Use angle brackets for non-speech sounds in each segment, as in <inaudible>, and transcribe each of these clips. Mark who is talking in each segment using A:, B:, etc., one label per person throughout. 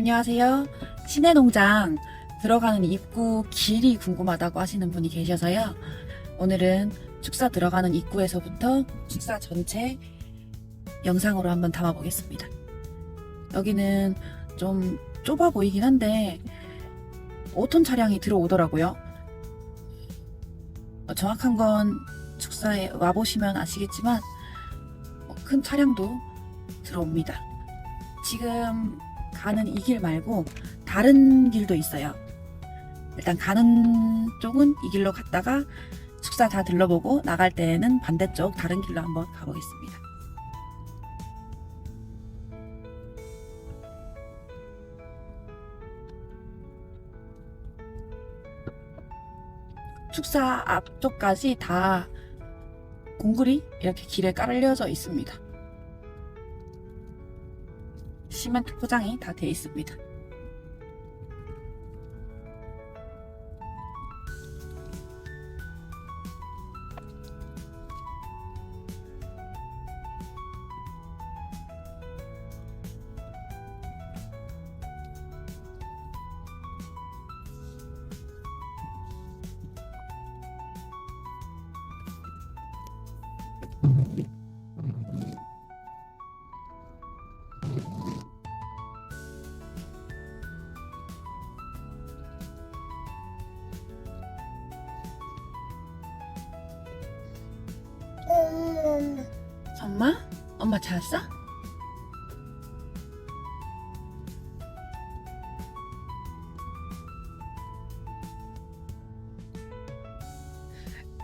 A: 안녕하세요. 시내 농장 들어가는 입구 길이 궁금하다고 하시는 분이 계셔서요. 오늘은 축사 들어가는 입구에서부터 축사 전체 영상으로 한번 담아보겠습니다. 여기는 좀 좁아 보이긴 한데 5톤 차량이 들어오더라고요. 어, 정확한 건 축사에 와보시면 아시겠지만 어, 큰 차량도 들어옵니다. 지금 가는 이 길 말고 다른 길도 있어요. 일단 가는 쪽은 이 길로 갔다가 축사 다 들러보고 나갈 때는 반대쪽 다른 길로 한번 가보겠습니다. 축사 앞쪽까지 다 공구리 이렇게 길에 깔려져 있습니다. 시멘트 포장이 다 되어 있습니다. 찾았어?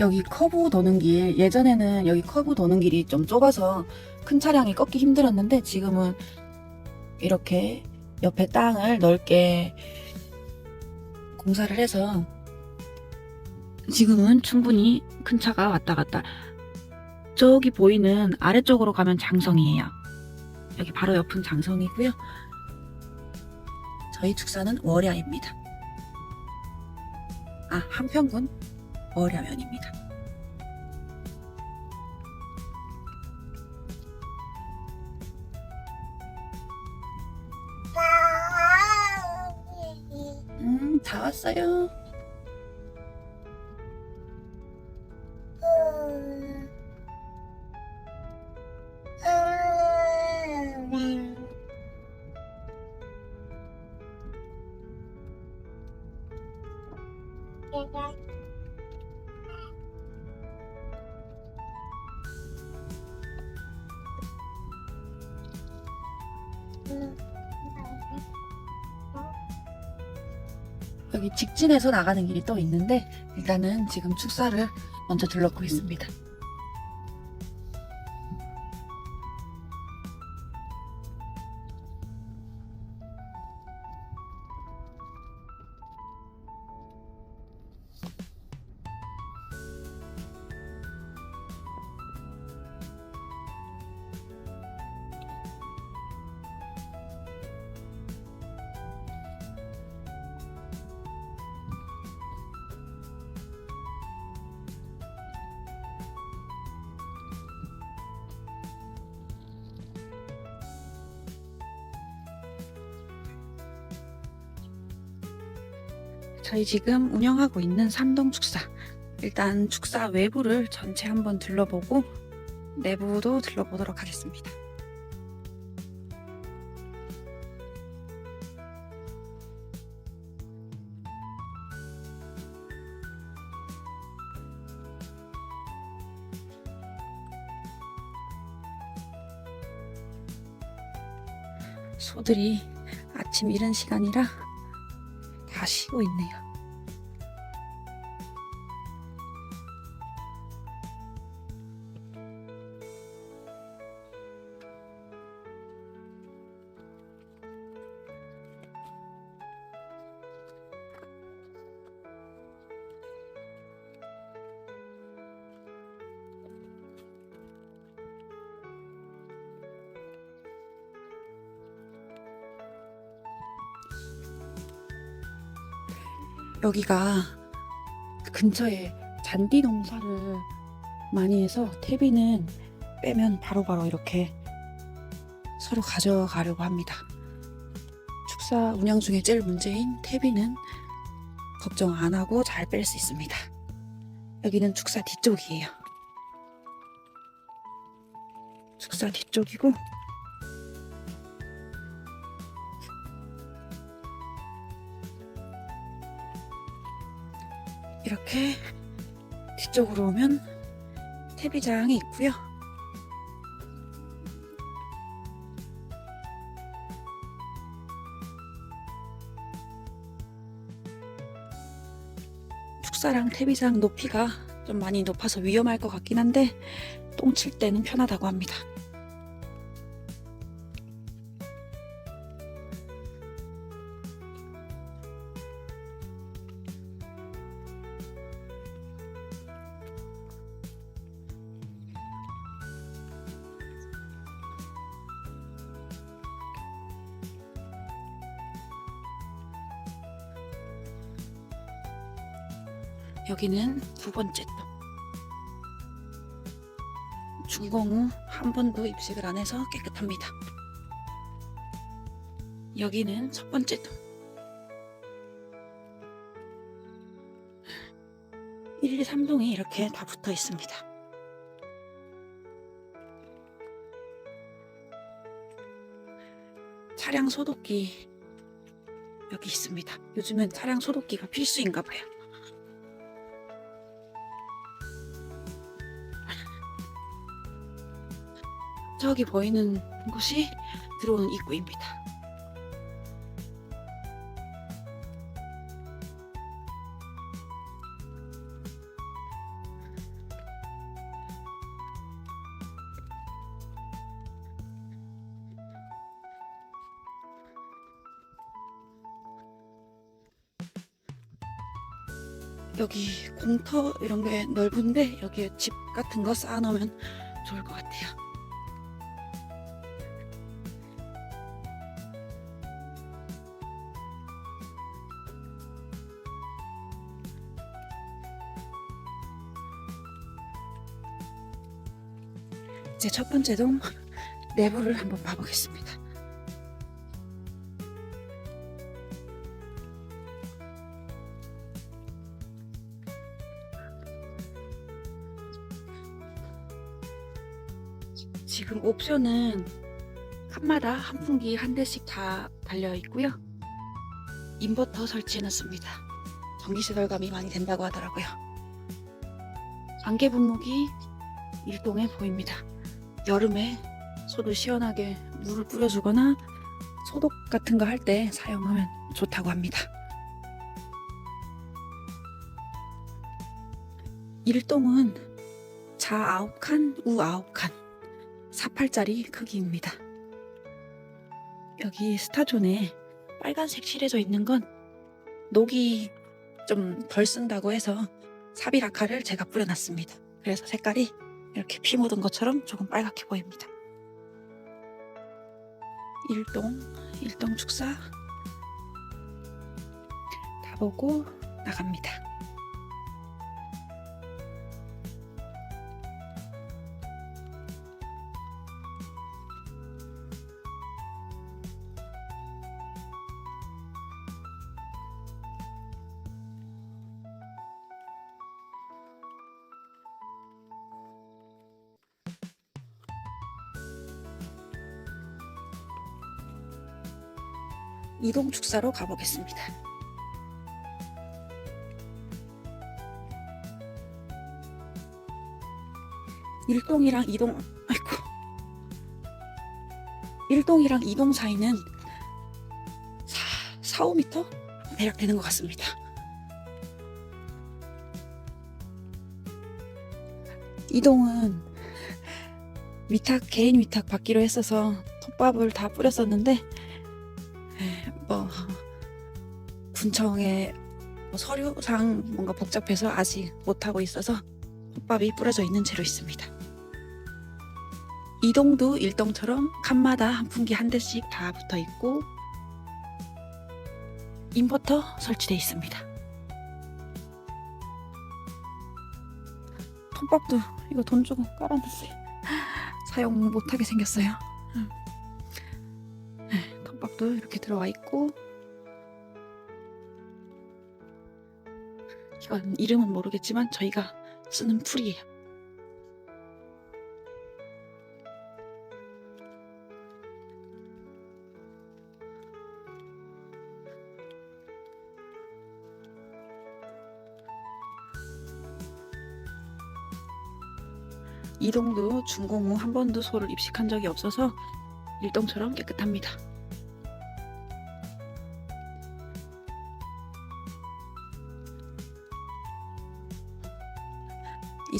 A: 여기 커브 도는 길, 예전에는 여기 커브 도는 길이 좀 좁아서 큰 차량이 꺾기 힘들었는데 지금은 이렇게 옆에 땅을 넓게 공사를 해서 지금은 충분히 큰 차가 왔다 갔다 저기 보이는 아래쪽으로 가면 장성이에요. 여기 바로 옆은 장성이고요. 저희 축사는 월야입니다. 아, 한평군 월야면입니다. 음, 다 왔어요. 직진해서 나가는 길이 또 있는데 일단은 지금 축사를 먼저 있습니다. 저희 지금 운영하고 있는 삼동 축사. 일단 축사 외부를 전체 한번 둘러보고 내부도 둘러보도록 하겠습니다. 소들이 아침 이른 시간이라 다 쉬고 있네요. 여기가 근처에 잔디 농사를 많이 해서 퇴비는 빼면 바로 바로 이렇게 서로 가져가려고 합니다. 축사 운영 중에 제일 문제인 퇴비는 걱정 안 하고 잘 뺄 수 있습니다. 여기는 축사 뒤쪽이에요. 축사 뒤쪽이고 이렇게 뒤쪽으로 오면 퇴비장이 있고요. 축사랑 퇴비장 높이가 좀 많이 높아서 위험할 것 같긴 한데 똥 칠 때는 편하다고 합니다. 여기는 두 번째 동. 준공 후 한 번도 입식을 안 해서 깨끗합니다. 여기는 첫 번째 동. 1, 2, 3동이 이렇게 다 붙어 있습니다. 차량 소독기 여기 있습니다. 요즘은 차량 소독기가 필수인가 봐요. 저기 보이는 곳이 들어오는 입구입니다. 여기 공터 이런 게 넓은데 여기에 집 같은 거 쌓아놓으면 좋을 것 같아요. 이제 첫 번째 동 내부를 한번 봐보겠습니다. 지금 옵션은 칸마다 한풍기 한 대씩 다 달려 있고요. 인버터 설치해놨습니다. 전기세 절감이 많이 된다고 하더라고요. 안개 분무기 일동에 보입니다. 여름에 소도 시원하게 물을 뿌려주거나 소독 같은 거 할 때 사용하면 좋다고 합니다. 일동은 자 9칸, 우 9칸, 48짜리 크기입니다. 여기 스타존에 빨간색 칠해져 있는 건 녹이 좀 덜 쓴다고 해서 사비라카를 제가 뿌려놨습니다. 그래서 색깔이 이렇게 피 묻은 것처럼 조금 빨갛게 보입니다. 일동, 일동 축사 다 보고 나갑니다. 이동 축사로 가보겠습니다. 일동이랑 이동, 아이고. 일동이랑 이동 사이는 4, 4, 5m? 대략 되는 것 같습니다. 이동은 위탁, 개인 위탁 받기로 했어서 톱밥을 다 뿌렸었는데 에, 뭐 군청에 뭐 서류상 뭔가 복잡해서 아직 못하고 있어서 톱밥이 뿌려져 있는 채로 있습니다. 이동도 일동처럼 칸마다 한 풍기 한 대씩 다 붙어 있고 인버터 설치되어 있습니다. 톱밥도 이거 돈 주고 깔았는데 사용 못하게 생겼어요. 숙박도 이렇게 들어와 있고 이건 이름은 모르겠지만 저희가 쓰는 풀이에요. 이동도 준공 후 한 번도 소를 입식한 적이 없어서 일동처럼 깨끗합니다.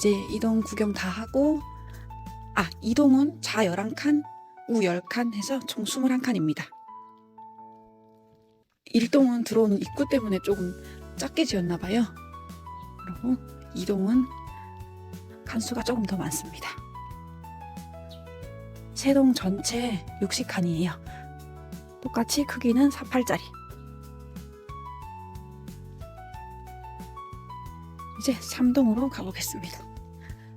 A: 이제 이동 구경 다 하고 아 이동은 좌 11칸, 우 10칸 해서 총 21칸입니다. 일동은 들어오는 입구 때문에 조금 작게 지었나 봐요. 그리고 이동은 칸수가 조금 더 많습니다. 세동 전체 60칸이에요. 똑같이 크기는 48짜리. 이제 3동으로 가보겠습니다.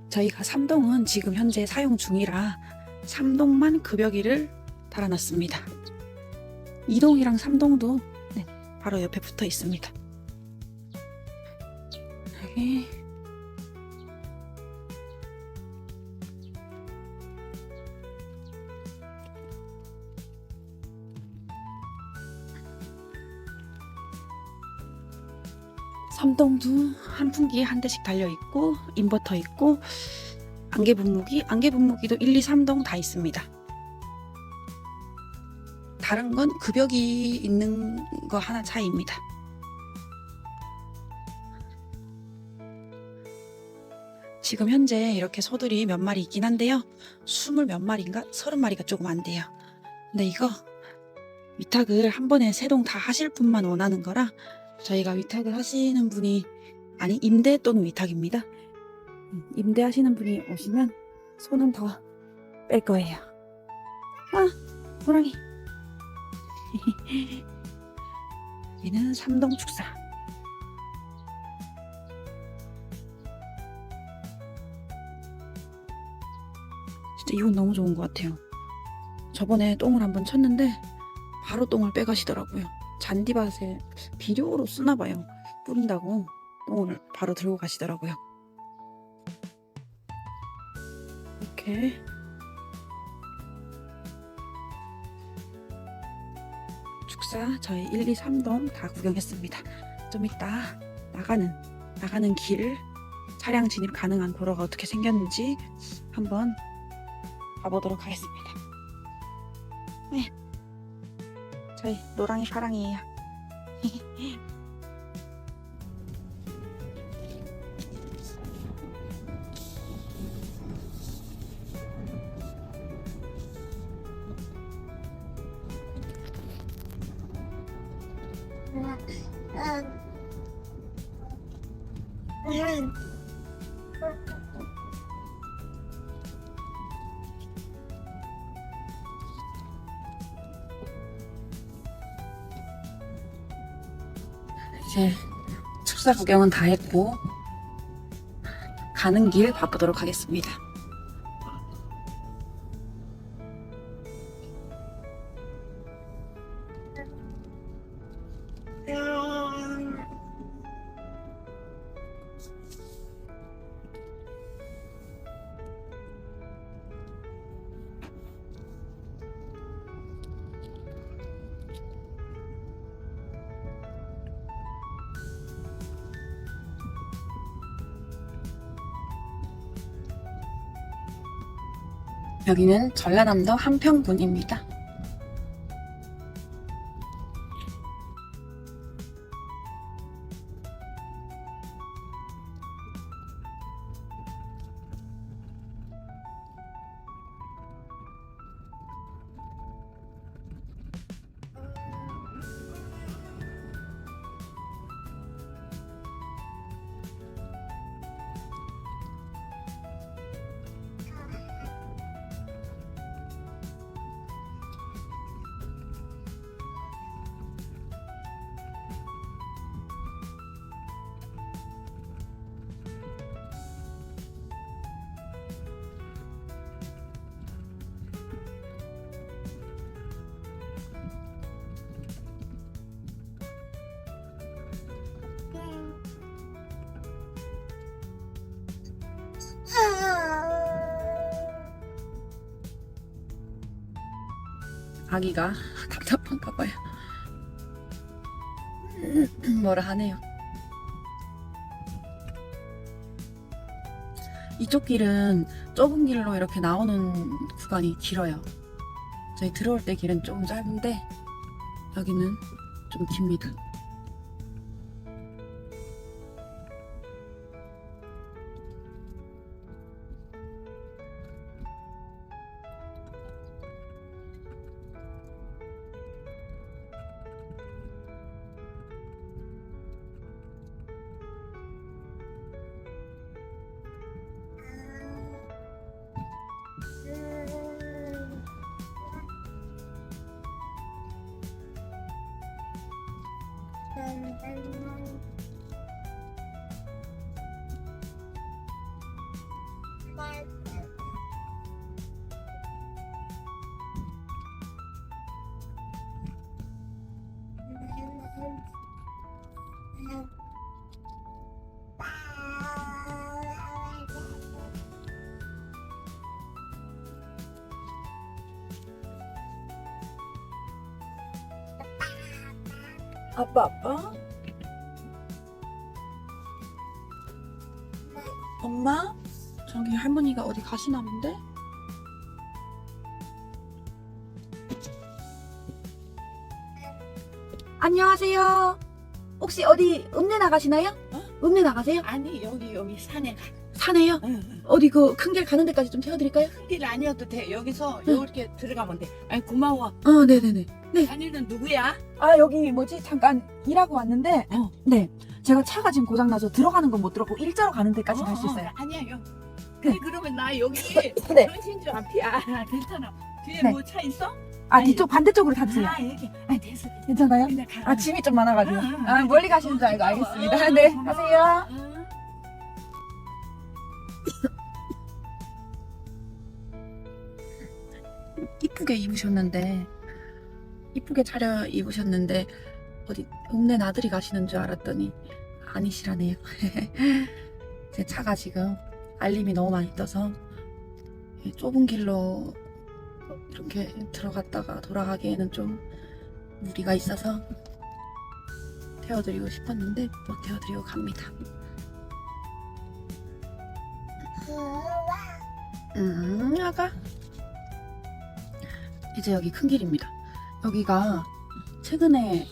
A: 저희가 3동은 지금 현재 사용 중이라 3동만 급여기를 달아놨습니다. 2동이랑 3동도 네, 바로 옆에 붙어 있습니다. 여기 삼동도 한풍기에 한 대씩 달려 있고 인버터 있고 안개 분무기, 안개 분무기도 1, 2, 3동 다 있습니다. 다른 건 급여기 있는 거 하나 차이입니다. 지금 현재 이렇게 소들이 몇 마리 있긴 한데요. 스물 몇 마리인가? 서른 마리가 조금 안 돼요. 근데 이거 위탁을 한 번에 세 동 다 하실 분만 원하는 거라 저희가 위탁을 하시는 분이 아니 임대 또는 위탁입니다. 음, 임대하시는 분이 오시면 손은 더 뺄 거예요. 아, 호랑이. <laughs> 얘는 삼동 축사. 진짜 이건 너무 좋은 것 같아요. 저번에 똥을 한번 쳤는데 바로 똥을 빼가시더라고요. 잔디밭에 비료로 쓰나 봐요. 뿌린다고 똥을 바로 들고 가시더라고요. 이렇게 축사 저희 1, 2, 3동 다 구경했습니다. 좀 이따 나가는 나가는 길 차량 진입 가능한 도로가 어떻게 생겼는지 한번 가보도록 하겠습니다. 네. 저희 노랑이 파랑이에요. 이제 <laughs> 축사 구경은 다 했고 가는 길 바쁘도록 하겠습니다. 여기는 전라남도 한평군입니다. 아기가 답답한가 봐요. 뭐라 하네요. 이쪽 길은 좁은 길로 이렇게 나오는 구간이 길어요. 저희 들어올 때 길은 조금 짧은데 여기는 좀 깁니다. 아빠 아빠? 엄마? 저기 할머니가 어디 가시나 본데? 안녕하세요 혹시 어디 읍내 나가시나요?
B: 어?
A: 읍내 나가세요?
B: 아니 여기 여기 산에 가.
A: 산에요?
B: 응, 응.
A: 어디 그 큰 길 가는 데까지 좀 태워드릴까요?
B: 큰길 아니어도 돼. 여기서
A: 응.
B: 이렇게 들어가면 돼. 아니 고마워.
A: 어 네네네
B: 아니는 누구야?
A: 아 여기 뭐지 잠깐 일하고 왔는데
B: 어.
A: 네 제가 차가 지금 고장 나서 들어가는 건 못 들어고 일자로 가는 데까지 갈수
B: 어, 어,
A: 있어요
B: 아니야 요.
A: 네.
B: 아니 그러면 나 여기 <laughs>
A: 네.
B: 전신주 앞이야. 괜찮아. 뒤에
A: 네.
B: 뭐 차 있어?
A: 아 뒤쪽 반대쪽으로 타주세요
B: 아. 아 됐어. 됐어.
A: 괜찮아요? 아 짐이 좀 많아가지고
B: 응, 응.
A: 아 멀리 가시는 줄 알고 알겠습니다
B: 어,
A: 네. 가세요
B: 응. <coughs>
A: 이쁘게 입으셨는데 이쁘게 차려 입으셨는데 어디 읍내 나들이 가시는 줄 알았더니 아니시라네요 <laughs> 제 차가 지금 알림이 너무 많이 떠서 이 좁은 길로 이렇게 들어갔다가 돌아가기에는 좀 무리가 있어서 태워드리고 싶었는데 못 태워드리고 갑니다 음 아가 이제 여기 큰 길입니다. 여기가 최근에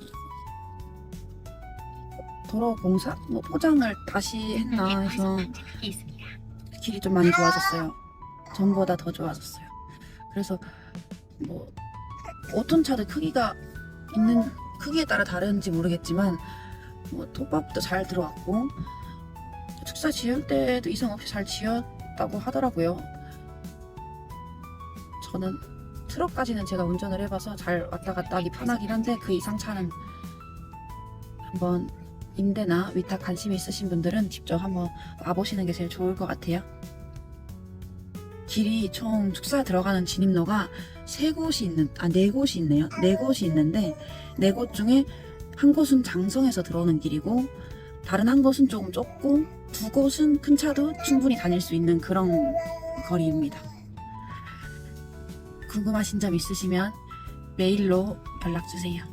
A: 도로 공사 뭐 포장을 다시 했나 해서 길이 좀 많이 좋아졌어요. 전보다 더 좋아졌어요. 그래서 뭐 5톤 차들 크기가 있는 크기에 따라 다른지 모르겠지만 뭐 톱밥도 잘 들어왔고 축사 지을 때도 이상 없이 잘 지었다고 하더라고요. 저는 트럭까지는 제가 운전을 해봐서 잘 왔다 갔다 하기 편하긴 한데 그 이상 차는 한번 임대나 위탁 관심이 있으신 분들은 직접 한번 와보시는 게 제일 좋을 것 같아요. 길이 총 축사 들어가는 진입로가 세 곳이 있는 아 네 곳이 있네요. 네 곳이 있는데 네 곳 중에 한 곳은 장성에서 들어오는 길이고 다른 한 곳은 조금 좁고 두 곳은 큰 차도 충분히 다닐 수 있는 그런 거리입니다. 궁금하신 점 있으시면 메일로 연락 주세요.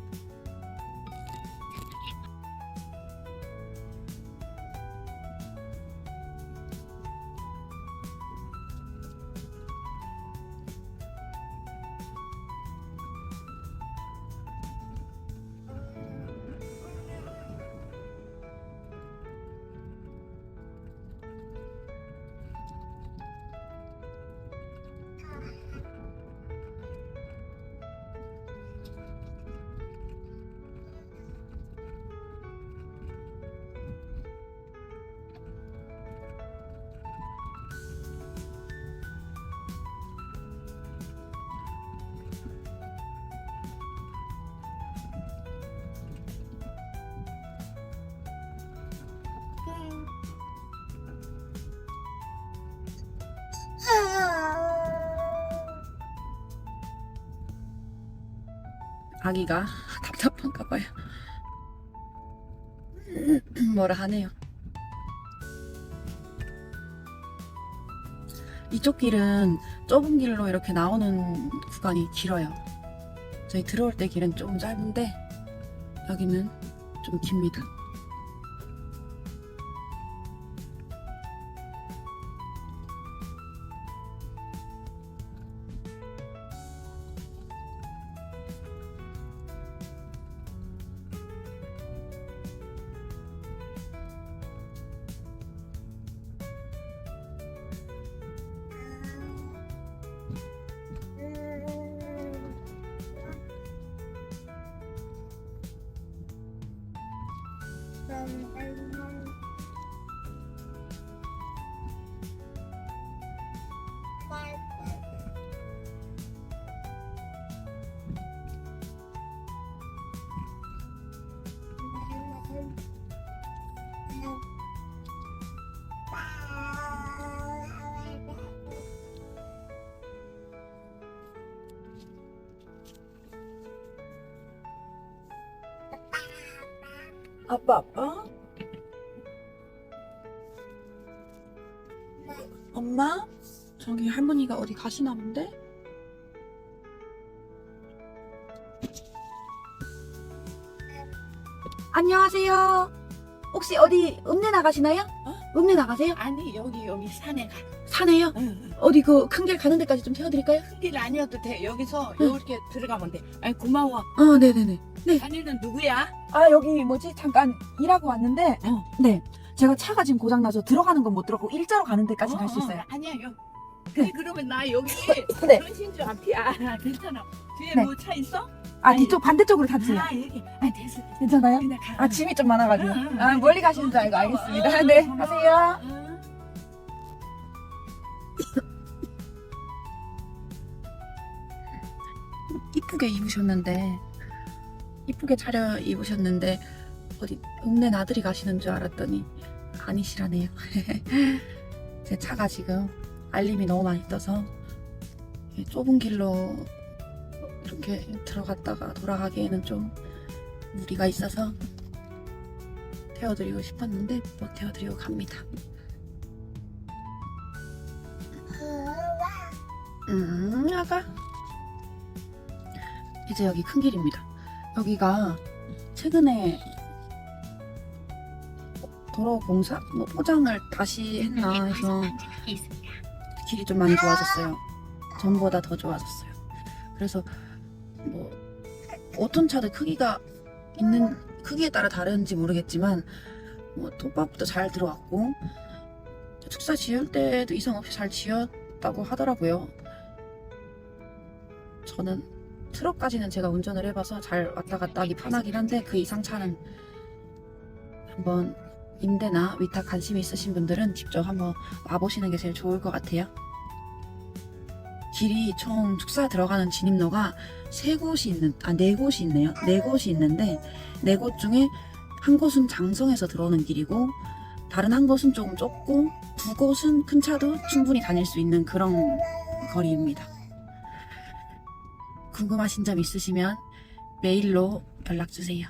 A: 아기가 답답한가 봐요. <clears throat> 뭐라 하네요. 이쪽 길은 좁은 길로 이렇게 나오는 구간이 길어요. 저희 들어올 때 길은 좀 짧은데 여기는 좀 깁니다. from everyone. 아빠 아빠? 엄마? 저기 할머니가 어디 가시나 본데? 안녕하세요. 혹시 어디 읍내 나가시나요?
B: 어?
A: 읍내 나가세요?
B: 아니 여기 여기 산에 가.
A: 산에요?
B: 응.
A: 어디 그 큰 길 가는 데까지 좀 태워드릴까요?
B: 큰길 아니어도 돼. 여기서
A: 응.
B: 이렇게 들어가면 돼. 아니 고마워.
A: 어, 네네네.
B: 자네는 누구야?
C: 아 여기 뭐지 잠깐 일하고 왔는데
B: 어.
C: 네 제가 차가 지금 고장 나서 들어가는 건 못 들어가고 일자로 가는 데까지 갈수
B: 어, 어.
C: 있어요.
B: 아니야 여. 그래 그러면 나 여기 <laughs>
C: 네.
B: 전신주 앞이야. 괜찮아. 뒤에
C: 네.
B: 뭐 차 있어?
C: 아
B: 아니,
C: 뒤쪽 반대쪽으로 타주세요.
B: 아 여기. 아 됐어. 됐어.
C: 괜찮아요?
B: 그냥 가.
C: 아 짐이 좀 많아가지고.
B: 응, 응.
C: 아 멀리 가시는 줄 알고 알겠습니다. 네 가세요.
B: 응.
A: 이쁘게 입으셨는데 이쁘게 차려 입으셨는데 어디 읍내 나들이 가시는 줄 알았더니 아니시라네요. <laughs> 제 차가 지금 알림이 너무 많이 떠서 이 좁은 길로 이렇게 들어갔다가 돌아가기에는 좀 무리가 있어서 태워드리고 싶었는데 못 태워드리고 갑니다. 음, 아가. 이제 여기 큰 길입니다. 여기가 최근에 도로 공사, 뭐 포장을 다시 했나 해서 길이 좀 많이 좋아졌어요. 전보다 더 좋아졌어요. 그래서 뭐 어떤 차들 크기가 있는 크기에 따라 다른지 모르겠지만 뭐 톱밥도 잘 들어왔고 축사 지을 때도 이상 없이 잘 지었다고 하더라고요. 저는 트럭까지는 제가 운전을 해봐서 잘 왔다 갔다 하기 편하긴 한데 그 이상 차는 한번 임대나 위탁 관심 있으신 분들은 직접 한번 와보시는 게 제일 좋을 것 같아요. 길이 총 축사 들어가는 진입로가 세 곳이 있는, 아, 네 곳이 있네요. 네 곳이 있는데, 네 곳 중에 한 곳은 장성에서 들어오는 길이고, 다른 한 곳은 조금 좁고, 두 곳은 큰 차도 충분히 다닐 수 있는 그런 거리입니다. 궁금하신 점 있으시면 메일로 연락 주세요.